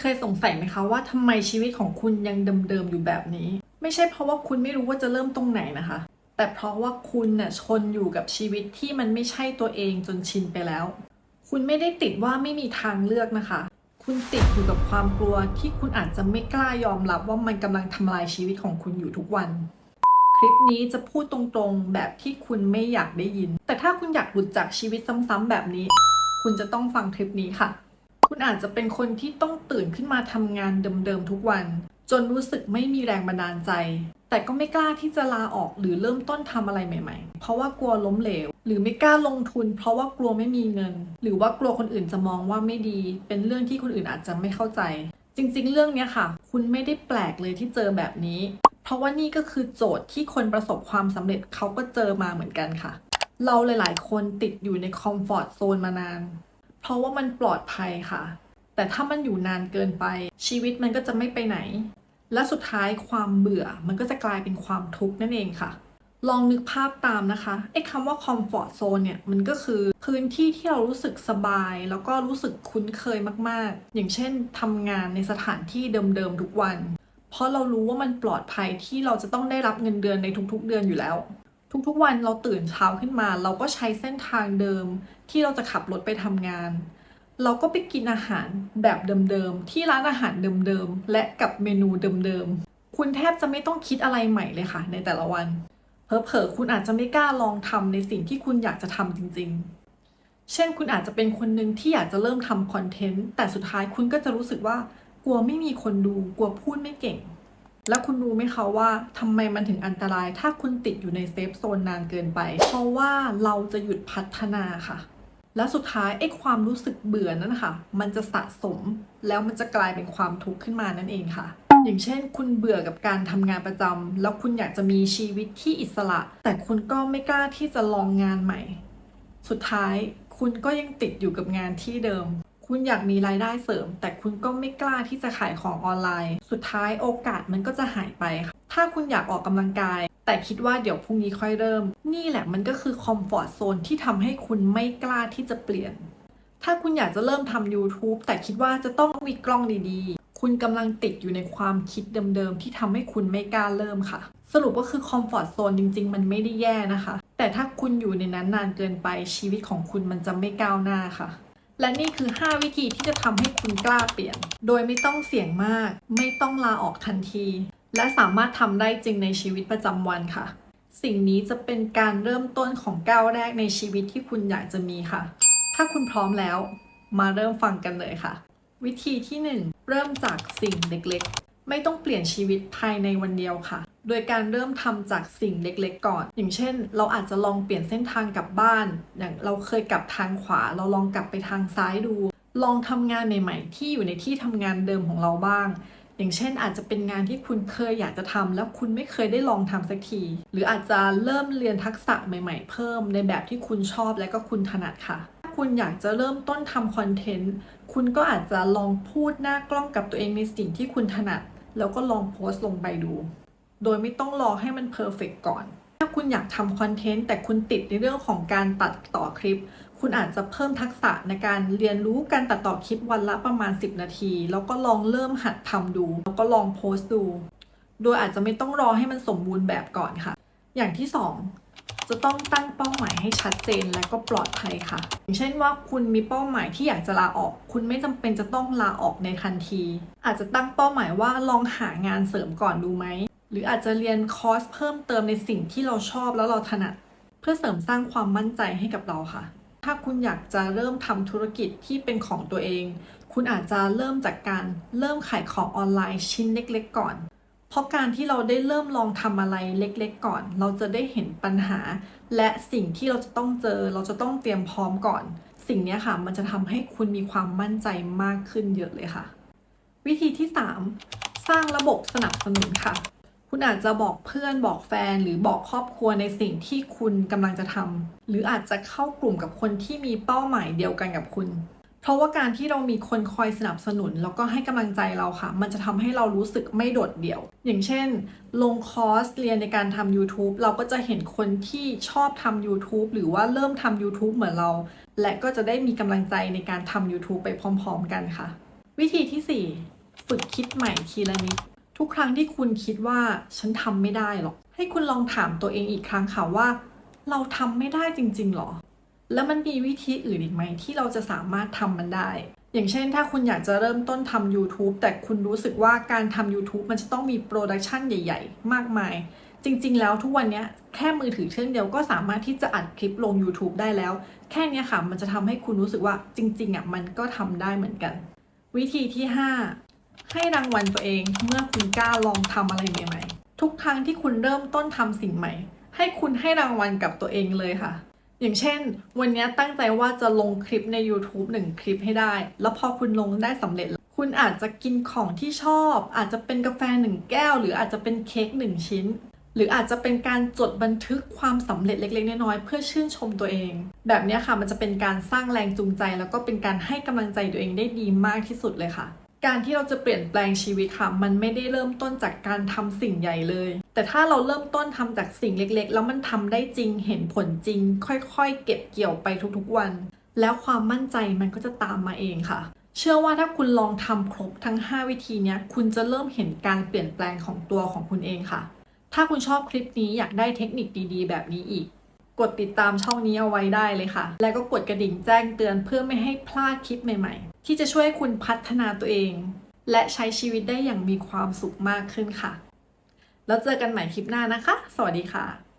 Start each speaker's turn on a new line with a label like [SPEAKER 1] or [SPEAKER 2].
[SPEAKER 1] เคยสงสัยไหมคะว่าทำไมชีวิตของคุณยังเดิมๆอยู่แบบนี้ ไม่ใช่เพราะว่าคุณไม่รู้ว่าจะเริ่มตรงไหนนะคะ แต่เพราะว่าคุณน่ะชนอยู่กับชีวิตที่มันไม่ใช่ตัวเองจนชินไปแล้ว คุณไม่ได้ติดว่าไม่มีทางเลือกนะคะ คุณติดอยู่กับความกลัวที่คุณอาจจะไม่กล้ายอมรับว่ามันกำลังทำลายชีวิตของคุณอยู่ทุกวัน คลิปนี้จะพูดตรงๆแบบที่คุณไม่อยากได้ยิน แต่ถ้าคุณอยากหลุดจากชีวิตซ้ำๆแบบนี้ คุณจะต้องฟังคลิปนี้ค่ะ คุณอาจจะเป็นคนที่ต้องตื่นขึ้นมาทำงานเดิมๆทุกวัน จนรู้สึกไม่มีแรงบันดาลใจ แต่ก็ไม่กล้าที่จะลาออกหรือเริ่มต้นทำอะไรใหม่ ๆ เพราะว่ากลัวล้มเหลว หรือไม่กล้าลงทุน เพราะว่ากลัวไม่มีเงิน หรือว่ากลัวคนอื่นจะมองว่าไม่ดี เป็นเรื่องที่คนอื่นอาจจะไม่เข้าใจ จริงๆ เรื่องนี้ค่ะ คุณไม่ได้แปลกเลยที่เจอแบบนี้ เพราะว่านี่ก็คือโจทย์ที่คนประสบความสำเร็จเขาก็เจอมาเหมือนกันค่ะเราหลาย ๆ คนติดอยู่ในคอมฟอร์ตโซนมานาน เพราะว่ามันปลอดภัยค่ะ แต่ถ้ามันอยู่นานเกินไป ชีวิตมันก็จะไม่ไปไหน และสุดท้ายความเบื่อมันก็จะกลายเป็นความทุกข์นั่นเองค่ะ ลองนึกภาพตามนะคะไอ้คำว่า comfort zone เนี่ยมันก็คือพื้นที่ที่เรารู้สึกสบาย แล้วก็รู้สึกคุ้นเคยมากๆ อย่างเช่นทำงานในสถานที่เดิมๆทุกวัน เพราะเรารู้ว่ามันปลอดภัยที่เราจะต้องได้รับเงินเดือนในทุกๆเดือนอยู่แล้ว ทุกๆวันเราตื่นเช้าขึ้นมา เราก็ใช้เส้นทางเดิม ที่เราจะขับรถไปทำงาน เราก็ไปกินอาหารแบบเดิมๆที่ร้านอาหารเดิมๆและกับเมนูเดิมๆคุณแทบจะไม่ต้องคิดอะไรใหม่เลยค่ะ ในแต่ละวันเผลอๆคุณอาจจะไม่กล้าลองทำในสิ่งที่คุณอยากจะทำจริง ๆ เช่นคุณอาจจะเป็นคนหนึ่งที่อยากจะเริ่มทำคอนเทนต์แต่สุดท้ายคุณก็จะรู้สึกว่ากลัวไม่มีคนดูกลัวพูดไม่เก่ง แล้วคุณรู้ไหมคะว่าทำไมมันถึงอันตราย ถ้าคุณติดอยู่ในเซฟโซนนานเกินไป เพราะว่าเราจะหยุดพัฒนาค่ะ และสุดท้ายไอ้ความรู้สึกเบื่อนั่นนะคะมันจะสะสม แล้วมันจะกลายเป็นความทุกข์ขึ้นมานั่นเองค่ะ อย่างเช่น คุณเบื่อกับการทำงานประจำแล้วคุณอยากจะมีชีวิตที่อิสระ แต่คุณก็ไม่กล้าที่จะลองงานใหม่ สุดท้ายคุณก็ยังติดอยู่กับงานที่เดิม คุณอยากมีรายได้เสริม แต่คุณก็ไม่กล้าที่จะขายของออนไลน์ สุดท้ายโอกาสมันก็จะหายไปค่ะ ถ้าคุณอยากออกกำลังกาย แต่คิดว่าเดี๋ยวพรุ่งนี้ค่อยเริ่ม นี่แหละมันก็คือคอมฟอร์ z โซนที่ทำให้คุณไม่กล้าที่จะเปลี่ยน ถ้าคุณอยากจะเริ่มทำ YouTube แต่คิดว่าจะต้องมีกล้องดีๆ คุณกำลังติดอยู่ในความคิดเดิมๆที่ทำให้คุณไม่กล้าเริ่มค่ะ สรุปก็คือคอมฟอร์ z โซนจริง ๆ มันไม่ได้แย่นะคะแต่ถ้าคุณอยู่ในนั้นนานเกินไปชีวิตของคุณมันจะไม่ก้าวหน้าค่ะ และนี่คือ 5 วิธีที่จะทำให้คุณกล้าเปลี่ยน โดยไม่ต้องเสี่ยงมาก ไม่ต้องลาออกทันที และสามารถทำได้จริงในชีวิตประจำวันค่ะ สิ่งนี้จะเป็นการเริ่มต้นของก้าวแรกในชีวิตที่คุณอยากจะมีค่ะ ถ้าคุณพร้อมแล้ว มาเริ่มฟังกันเลยค่ะ วิธีที่ 1 เริ่มจากสิ่งเล็กๆ ไม่ต้องเปลี่ยนชีวิตภายในวันเดียวค่ะ โดยการเริ่มทำจากสิ่งเล็กๆก่อน อย่างเช่น เราอาจจะลองเปลี่ยนเส้นทางกลับบ้าน อย่างเราเคยกลับทางขวา เราลองกลับไปทางซ้ายดู ลองทำงานใหม่ ๆ ที่อยู่ในที่ทำงานเดิมของเราบ้าง อย่างเช่น อาจจะเป็นงานที่คุณเคยอยากจะทำแล้วคุณไม่เคยได้ลองทำสักที หรืออาจจะเริ่มเรียนทักษะใหม่ ๆ เพิ่มในแบบที่คุณชอบและก็คุณถนัดค่ะถ้าคุณอยากจะเริ่มต้นทำคอนเทนต์ คุณก็อาจจะลองพูดหน้ากล้องกับตัวเองในสิ่งที่คุณถนัด แล้วก็ลองโพสต์ลงไปดู โดยไม่ต้องรอให้มันเพอร์เฟกก่อน ถ้าคุณอยากทำคอนเทนต์แต่คุณติดในเรื่องของการตัดต่อคลิป คุณอาจจะเพิ่มทักษะในการเรียนรู้การตัดต่อคลิปวันละประมาณ 10 นาที แล้วก็ลองเริ่มหัดทำดู แล้วก็ลองโพสต์ดู โดยอาจจะไม่ต้องรอให้มันสมบูรณ์แบบก่อนค่ะ อย่างที่ 2จะต้องตั้งเป้าหมายให้ชัดเจนและก็ปลอดภัยค่ะ อย่างเช่นว่าคุณมีเป้าหมายที่อยากจะลาออก คุณไม่จำเป็นจะต้องลาออกในทันที อาจจะตั้งเป้าหมายว่าลองหางานเสริมก่อนดูไหม หรืออาจจะเรียนคอร์สเพิ่มเติมในสิ่งที่เราชอบแล้วเราถนัด เพื่อเสริมสร้างความมั่นใจให้กับเราค่ะ ถ้าคุณอยากจะเริ่มทำธุรกิจที่เป็นของตัวเอง คุณอาจจะเริ่มจากการเริ่มขายของออนไลน์ชิ้นเล็ก ๆ ก่อน เพราะการที่เราได้เริ่มลองทำอะไรเล็ก ๆ ก่อน เราจะได้เห็นปัญหา และสิ่งที่เราจะต้องเจอ เราจะต้องเตรียมพร้อมก่อน สิ่งนี้ค่ะ มันจะทำให้คุณมีความมั่นใจมากขึ้นเยอะเลยค่ะ วิธีที่ 3 สร้างระบบสนับสนุนค่ะ คุณอาจจะบอกเพื่อนบอกแฟนหรือบอกครอบครัวในสิ่งที่คุณกำลังจะทำหรืออาจจะเข้ากลุ่มกับคนที่มีเป้าหมายเดียวกันกับคุณ เพราะว่าการที่เรามีคนคอยสนับสนุน แล้วก็ให้กำลังใจเราค่ะ มันจะทำให้เรารู้สึกไม่โดดเดี่ยว อย่างเช่น ลงคอร์สเรียนในการทำ YouTube เราก็จะเห็นคนที่ชอบทำ YouTube หรือว่าเริ่มทำ YouTube เหมือนเรา และก็จะได้มีกำลังใจในการทำ YouTube ไปพร้อม ๆ กันค่ะ วิธีที่ 4 ฝึกคิดใหม่ทีละนิด ทุกครั้งที่คุณคิดว่าฉันทำไม่ได้หรอก ให้คุณลองถามตัวเองอีกครั้งค่ะว่า เราทำไม่ได้จริงๆหรอ แล้วมันมีวิธีอื่นอีกไหมที่เราจะสามารถทำมันได้ อย่างเช่น ถ้าคุณอยากจะเริ่มต้นทำ YouTube แต่คุณรู้สึกว่าการทำ YouTube มันจะต้องมีโปรดักชันใหญ่ ๆ มากมาย จริง ๆ แล้วทุกวันนี้แค่มือถือเครื่องเดียวก็สามารถที่จะอัดคลิปลง YouTube ได้แล้ว แค่นี้ค่ะมันจะทำให้คุณรู้สึกว่าจริงๆอะมันก็ทำได้เหมือนกัน วิธีที่ 5 ให้รางวัลตัวเองเมื่อคุณกล้าลองทำอะไรใหม่ๆ ทุกครั้งที่คุณเริ่มต้นทำสิ่งใหม่ ให้คุณให้รางวัลกับตัวเองเลยค่ะ อย่างเช่น วันนี้ตั้งใจว่าจะลงคลิปใน YouTube 1 คลิปให้ได้ แล้วพอคุณลงได้สำเร็จ คุณอาจจะกินของที่ชอบ อาจจะเป็นกาแฟ1แก้ว หรืออาจจะเป็นเค้ก1ชิ้นหรืออาจจะเป็นการจดบันทึกความสำเร็จเล็ก ๆ น้อยๆเพื่อชื่นชมตัวเอง แบบนี้ค่ะมันจะเป็นการสร้างแรงจูงใจ แล้วก็เป็นการให้กำลังใจตัวเองได้ดีมากที่สุดเลยค่ะ การที่เราจะเปลี่ยนแปลงชีวิตค่ะ มันไม่ได้เริ่มต้นจากการทำสิ่งใหญ่เลย แต่ถ้าเราเริ่มต้นทำจากสิ่งเล็กๆ แล้วมันทำได้จริง เห็นผลจริง ค่อยๆ เก็บเกี่ยวไปทุกๆวัน แล้วความมั่นใจมันก็จะตามมาเองค่ะ เชื่อว่าถ้าคุณลองทำครบทั้ง 5 วิธีนี้คุณจะเริ่มเห็นการเปลี่ยนแปลงของตัวของคุณเองค่ะ ถ้าคุณชอบคลิปนี้อยากได้เทคนิคดีๆ แบบนี้อีก กดติดตามช่องนี้เอาไว้ได้เลยค่ะ แล้วก็กดกระดิ่งแจ้งเตือนเพื่อไม่ให้พลาดคลิปใหม่ๆ ที่จะช่วยให้คุณพัฒนาตัวเอง และใช้ชีวิตได้อย่างมีความสุขมากขึ้นค่ะ แล้วเจอกันใหม่คลิปหน้านะคะ สวัสดีค่ะ